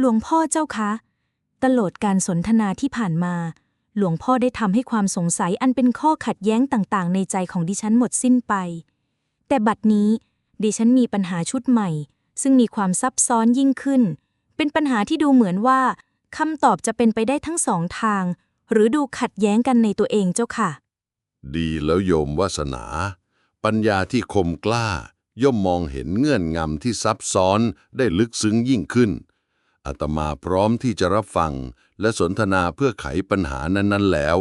หลวงพ่อเจ้าคะ ตลอดการสนทนาที่ผ่านมา หลวงพ่อได้ทำให้ความสงสัยอันเป็นข้อขัดแย้งต่างๆ ในใจของดิฉันหมดสิ้นไป แต่บัดนี้ ดิฉันมีปัญหาชุดใหม่ ซึ่งมีความซับซ้อนยิ่งขึ้น เป็นปัญหาที่ดูเหมือนว่าคำตอบจะเป็นไปได้ทั้งสองทาง หรือดูขัดแย้งกันในตัวเองเจ้าค่ะ ดีแล้วโยมวาสนา ปัญญาที่คมกล้า ย่อมมองเห็นเงื่อนงำที่ซับซ้อนได้ลึกซึ้งยิ่งขึ้น อาตมาพร้อมที่จะรับฟัง และสนทนาเพื่อไขปัญหานั้น ๆ แล้ว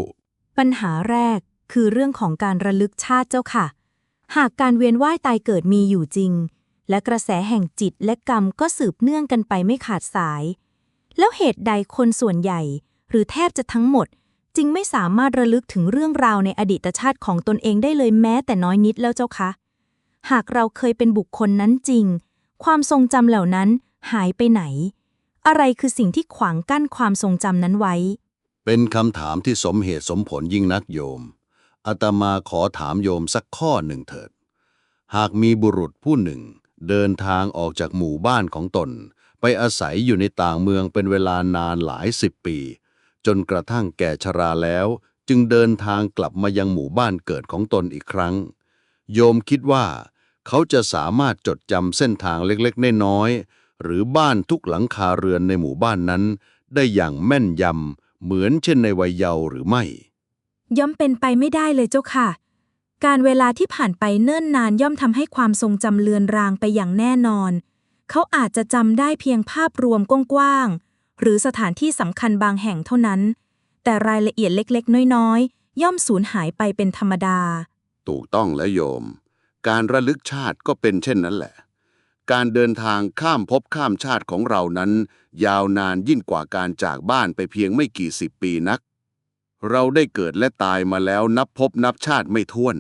ปัญหาแรกคือเรื่องของการระลึกชาติเจ้าค่ะ หากการเวียนว่ายตายเกิดมีอยู่จริง และกระแสแห่งจิตและกรรมก็สืบเนื่องกันไปไม่ขาดสาย แล้วเหตุใดคนส่วนใหญ่ หรือแทบจะทั้งหมด จึงไม่สามารถระลึกถึงเรื่องราวในอดีตชาติของตนเองได้เลยแม้แต่น้อยนิดแล้วเจ้าคะหากเราเคยเป็นบุคคลนั้นจริง ความทรงจำเหล่านั้นหายไปไหน อะไรคือสิ่งที่ขวางกั้นความทรงจำนั้นไว้ เป็นคำถามที่สมเหตุสมผลยิ่งนักโยม อาตมาขอถามโยมสักข้อหนึ่งเถิด หากมีบุรุษผู้หนึ่ง เดินทางออกจากหมู่บ้านของตน ไปอาศัยอยู่ในต่างเมืองเป็นเวลานานหลายสิบปี จนกระทั่งแก่ชราแล้ว จึงเดินทางกลับมายังหมู่บ้านเกิดของตนอีกครั้ง โยมคิดว่า เขาจะสามารถจดจำเส้นทางเล็กๆน้อยๆ หรือบ้านทุกหลังคาเรือนในหมู่บ้านนั้น ได้อย่างแม่นยำ เหมือนเช่นในวัยเยาว์หรือไม่ ย่อมเป็นไปไม่ได้เลยเจ้าค่ะ การเวลาที่ผ่านไปเนิ่นนานย่อมทำให้ความทรงจำเลือนรางไปอย่างแน่นอน เขาอาจจะจำได้เพียงภาพรวมกว้างๆหรือสถานที่สำคัญบางแห่งเท่านั้น แต่รายละเอียดเล็กๆ น้อยๆ ย่อมสูญหายไปเป็นธรรมดา ถูกต้องแล้วโยม การระลึกชาติก็เป็นเช่นนั้นแหละ การเดินทางข้ามภพข้ามชาติของเรานั้น ยาวนานยิ่งกว่าการจากบ้านไปเพียงไม่กี่สิบปีนัก เราได้เกิดและตายมาแล้วนับภพนับชาติไม่ถ้วน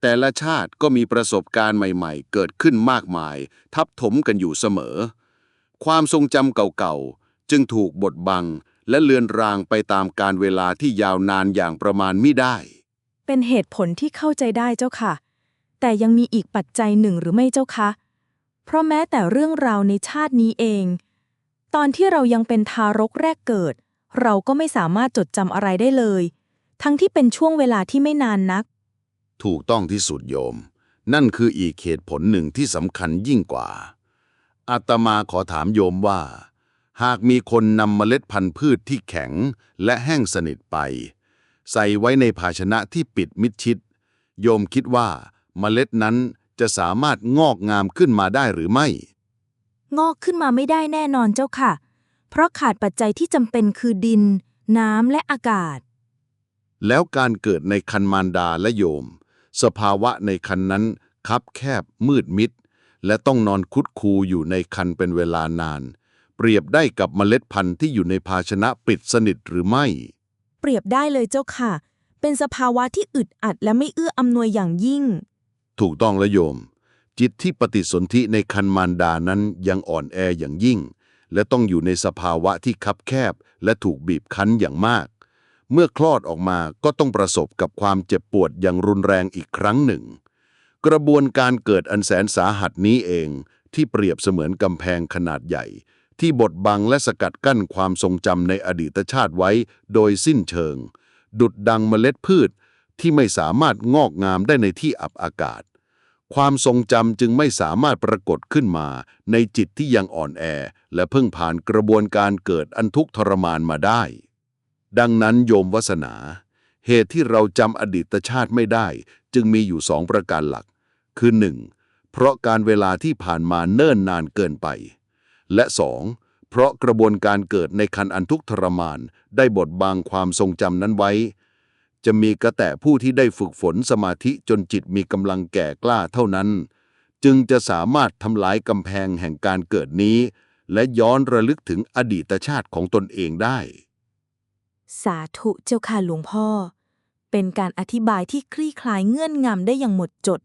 แต่ละชาติก็มีประสบการณ์ใหม่ๆ เกิดขึ้นมากมาย ทับถมกันอยู่เสมอ ความทรงจำเก่าๆ จึงถูกบดบังและเลือนรางไปตามการเวลาที่ยาวนานอย่างประมาณไมิได้ เป็นเหตุผลที่เข้าใจได้เจ้าค่ะ แต่ยังมีอีกปัจจัยหนึ่งหรือไม่เจ้าคะ เพราะแม้แต่เรื่องราวในชาตินี้เอง ตอนที่เรายังเป็นทารกแรกเกิด เราก็ไม่สามารถจดจำอะไรได้เลย ทั้งที่เป็นช่วงเวลาที่ไม่นานนัก ถูกต้องที่สุดโยม นั่นคืออีกเหตุผลหนึ่งที่สำคัญยิ่งกว่า อาตมาขอถามโยมว่า หากมีคนนำเมล็ดพันธุ์พืชที่แข็งและแห้งสนิทไป ใส่ไว้ในภาชนะที่ปิดมิดชิด โยมคิดว่าเมล็ดนั้น จะสามารถงอกงามขึ้นมาได้หรือไม่ งอกขึ้นมาไม่ได้แน่นอนเจ้าค่ะ เพราะขาดปัจจัยที่จำเป็นคือดิน น้ำและอากาศ แล้วการเกิดในคันมารดาและโยม สภาวะในคันนั้นคับแคบมืดมิด และต้องนอนคุดคูอยู่ในคันเป็นเวลานาน เปรียบได้กับเมล็ดพันธุ์ที่อยู่ในภาชนะปิดสนิทหรือไม่ เปรียบได้เลยเจ้าค่ะ เป็นสภาวะที่อึดอัดและไม่เอื้ออำนวยอย่างยิ่ง ถูกต้องล้วโยม จิตที่ปฏิสนธิในคันมารดานั้นยังอ่อนแออย่างยิ่ง และต้องอยู่ในสภาวะที่คับแคบ และถูกบีบคั้นอย่างมาก เมื่อคลอดออกมาก็ต้องประสบกับความเจ็บปวดอย่างรุนแรงอีกครั้งหนึ่ง กระบวนการเกิดอันแสนสาหัสนี้เองที่เปรียบเสมือนกำแพงขนาดใหญ่ ที่บดบังและสกัดกั้นความทรงจำในอดีตชาติไว้โดยสิ้นเชิง ดุดดังเมล็ดพืชที่ไม่สามารถงอกงามได้ในที่อับอากาศ ความทรงจำจึงไม่สามารถปรากฏขึ้นมา ในจิตที่ยังอ่อนแอ และเพิ่งผ่านกระบวนการเกิดอันทุกข์ทรมานมาได้ ดังนั้นโยมวาสนา เหตุที่เราจำอดีตชาติไม่ได้ จึงมีอยู่สองประการหลัก คือหนึ่งเพราะการเวลาที่ผ่านมาเนิ่นนานเกินไป และสองเพราะกระบวนการเกิดในคันอันทุกข์ทรมาน ได้บดบังความทรงจำนั้นไว้ จะมีกระแต่ผู้ที่ได้ฝึกฝนสมาธิจนจิตมีกำลังแก่กล้าเท่านั้น จึงจะสามารถทำลายกำแพงแห่งการเกิดนี้ และย้อนระลึกถึงอดีตชาติของตนเองได้ สาธุเจ้าค่ะหลวงพ่อ เป็นการอธิบายที่คลี่คลายเงื่อนงำได้อย่างหมดจด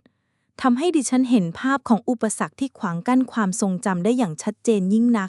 ทำให้ดิฉันเห็นภาพของอุปสรรคที่ขวางกั้นความทรงจำได้อย่างชัดเจนยิ่งนัก